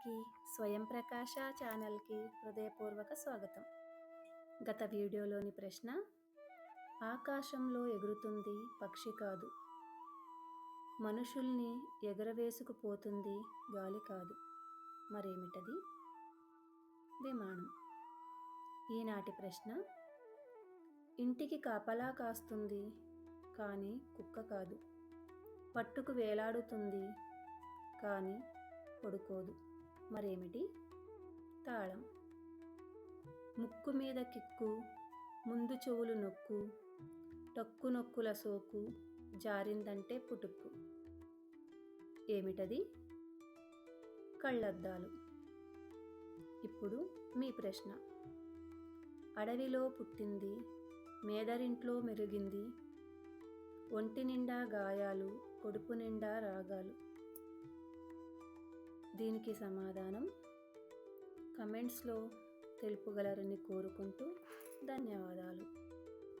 అందరికీ స్వయం ప్రకాశ ఛానల్కి హృదయపూర్వక స్వాగతం. గత వీడియోలోని ప్రశ్న ఆకాశంలో ఎగురుతుంది పక్షి కాదు. మనుషుల్ని ఎగరవేసుకుపోతుంది గాలి కాదు. మరేమిటది? విమానం. ఈనాటి ప్రశ్న ఇంటికి కాపలా కాస్తుంది కానీ కుక్క కాదు. పట్టుకు వేలాడుతుంది కానీ పడుకోదు. మరేమిటి? తాళం. ముక్కు మీద కిక్కు ముందు చెవులు నొక్కు టక్కు నొక్కుల సోకు జారిందంటే పుటుక్కు. ఏమిటది? కళ్ళద్దాలు. ఇప్పుడు మీ ప్రశ్న. అడవిలో పుట్టింది మేదరింట్లో మెరిగింది ఒంటి నిండా గాయాలు కొడుపు నిండా రాగాలు. దీనికి సమాధానం కమెంట్స్లో తెలుపగలరని కోరుకుంటూ ధన్యవాదాలు.